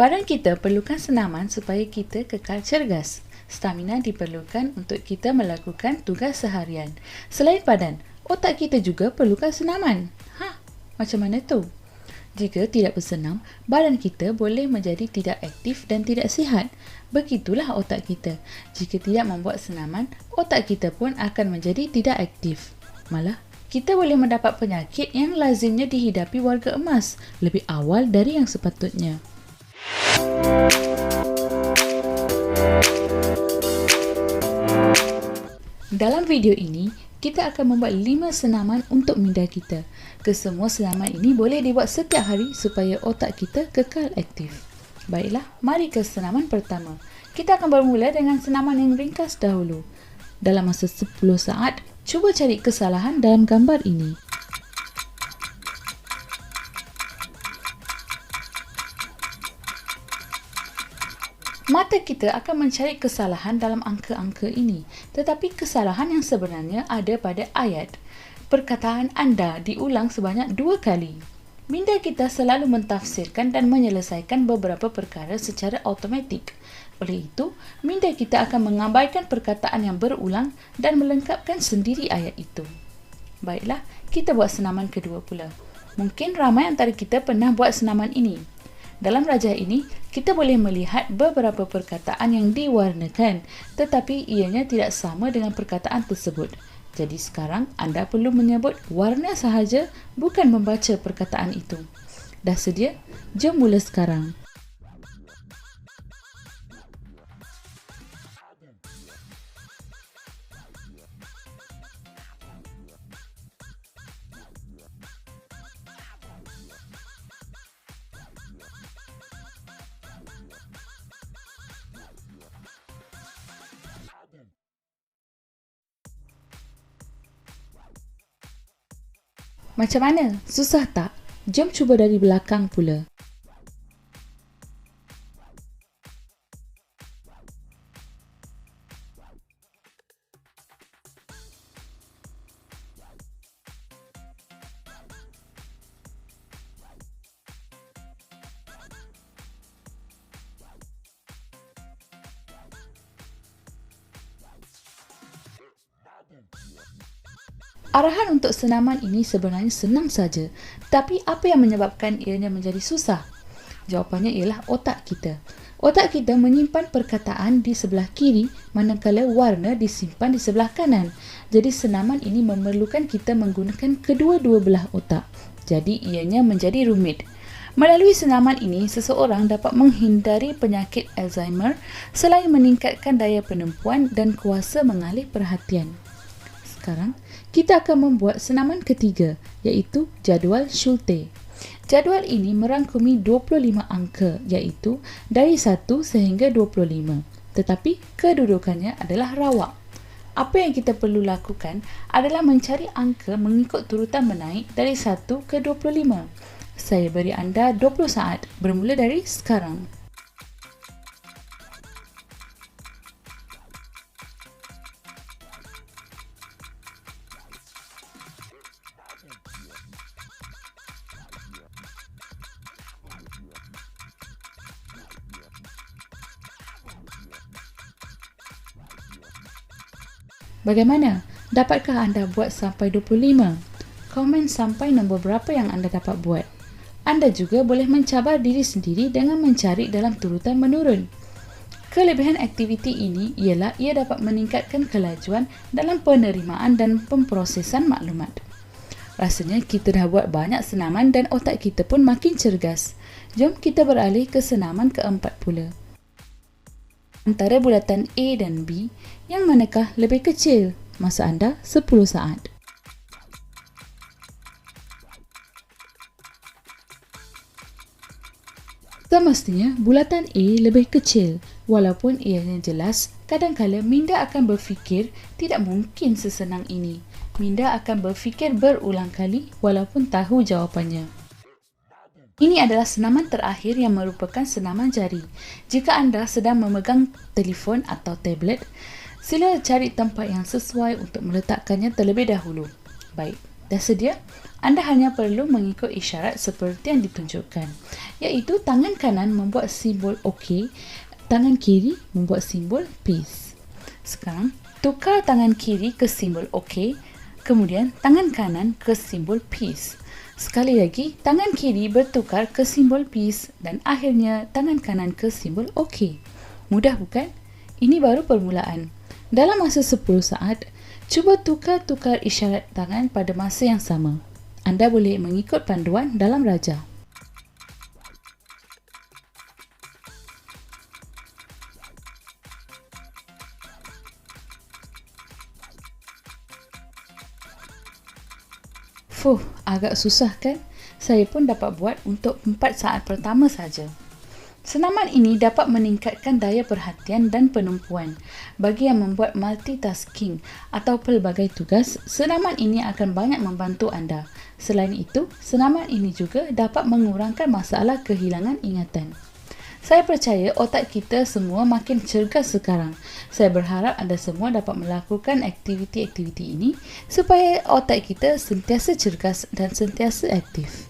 Badan kita perlukan senaman supaya kita kekal cergas. Stamina diperlukan untuk kita melakukan tugas seharian. Selain badan, otak kita juga perlukan senaman. Ha, macam mana tu? Jika tidak bersenam, badan kita boleh menjadi tidak aktif dan tidak sihat. Begitulah otak kita. Jika tidak membuat senaman, otak kita pun akan menjadi tidak aktif. Malah, kita boleh mendapat penyakit yang lazimnya dihidapi warga emas lebih awal dari yang sepatutnya. Dalam video ini, kita akan membuat 5 senaman untuk minda kita. Kesemua senaman ini boleh dibuat setiap hari supaya otak kita kekal aktif. Baiklah, mari ke senaman pertama. Kita akan bermula dengan senaman yang ringkas dahulu. Dalam masa 10 saat, cuba cari kesalahan dalam gambar ini. Mata kita akan mencari kesalahan dalam angka-angka ini, tetapi kesalahan yang sebenarnya ada pada ayat. Perkataan anda diulang sebanyak dua kali. Minda kita selalu mentafsirkan dan menyelesaikan beberapa perkara secara automatik. Oleh itu, minda kita akan mengabaikan perkataan yang berulang dan melengkapkan sendiri ayat itu. Baiklah, kita buat senaman kedua pula. Mungkin ramai antara kita pernah buat senaman ini. Dalam rajah ini, kita boleh melihat beberapa perkataan yang diwarnakan tetapi ianya tidak sama dengan perkataan tersebut. Jadi sekarang anda perlu menyebut warna sahaja bukan membaca perkataan itu. Dah sedia? Jom mula sekarang. Macam mana? Susah tak? Jom cuba dari belakang pula. Arahan untuk senaman ini sebenarnya senang saja, tapi apa yang menyebabkan ianya menjadi susah? Jawapannya ialah otak kita. Otak kita menyimpan perkataan di sebelah kiri manakala warna disimpan di sebelah kanan. Jadi senaman ini memerlukan kita menggunakan kedua-dua belah otak. Jadi ianya menjadi rumit. Melalui senaman ini, seseorang dapat menghindari penyakit Alzheimer selain meningkatkan daya penempuan dan kuasa mengalih perhatian. Sekarang, kita akan membuat senaman ketiga iaitu jadual Schulte. Jadual ini merangkumi 25 angka iaitu dari 1 sehingga 25. Tetapi kedudukannya adalah rawak. Apa yang kita perlu lakukan adalah mencari angka mengikut turutan menaik dari 1 ke 25. Saya beri anda 20 saat bermula dari sekarang. Bagaimana? Dapatkah anda buat sampai 25? Komen sampai nombor berapa yang anda dapat buat. Anda juga boleh mencabar diri sendiri dengan mencari dalam turutan menurun. Kelebihan aktiviti ini ialah ia dapat meningkatkan kelajuan dalam penerimaan dan pemprosesan maklumat. Rasanya kita dah buat banyak senaman dan otak kita pun makin cergas. Jom kita beralih ke senaman keempat pula antara bulatan A dan B, yang manakah lebih kecil? Masa anda 10 saat. Semestinya, bulatan A lebih kecil. Walaupun ianya jelas, kadang-kadang minda akan berfikir tidak mungkin sesenang ini. Minda akan berfikir berulang kali walaupun tahu jawapannya. Ini adalah senaman terakhir yang merupakan senaman jari. Jika anda sedang memegang telefon atau tablet, sila cari tempat yang sesuai untuk meletakkannya terlebih dahulu. Baik, Dah sedia? Anda hanya perlu mengikut isyarat seperti yang ditunjukkan, iaitu tangan kanan membuat simbol OK, tangan kiri membuat simbol peace. Sekarang, tukar tangan kiri ke simbol OK, kemudian tangan kanan ke simbol peace. Sekali lagi, tangan kiri bertukar ke simbol peace dan akhirnya tangan kanan ke simbol OK. Mudah bukan? Ini baru permulaan. Dalam masa 10 saat, cuba tukar-tukar isyarat tangan pada masa yang sama. Anda boleh mengikut panduan dalam Raja. Fuh, agak susah kan? Saya pun dapat buat untuk 4 saat pertama saja. Senaman ini dapat meningkatkan daya perhatian dan penumpuan. Bagi yang membuat multitasking atau pelbagai tugas, senaman ini akan banyak membantu anda. Selain itu, senaman ini juga dapat mengurangkan masalah kehilangan ingatan. Saya percaya otak kita semua makin cergas sekarang. Saya berharap anda semua dapat melakukan aktiviti-aktiviti ini supaya otak kita sentiasa cergas dan sentiasa aktif.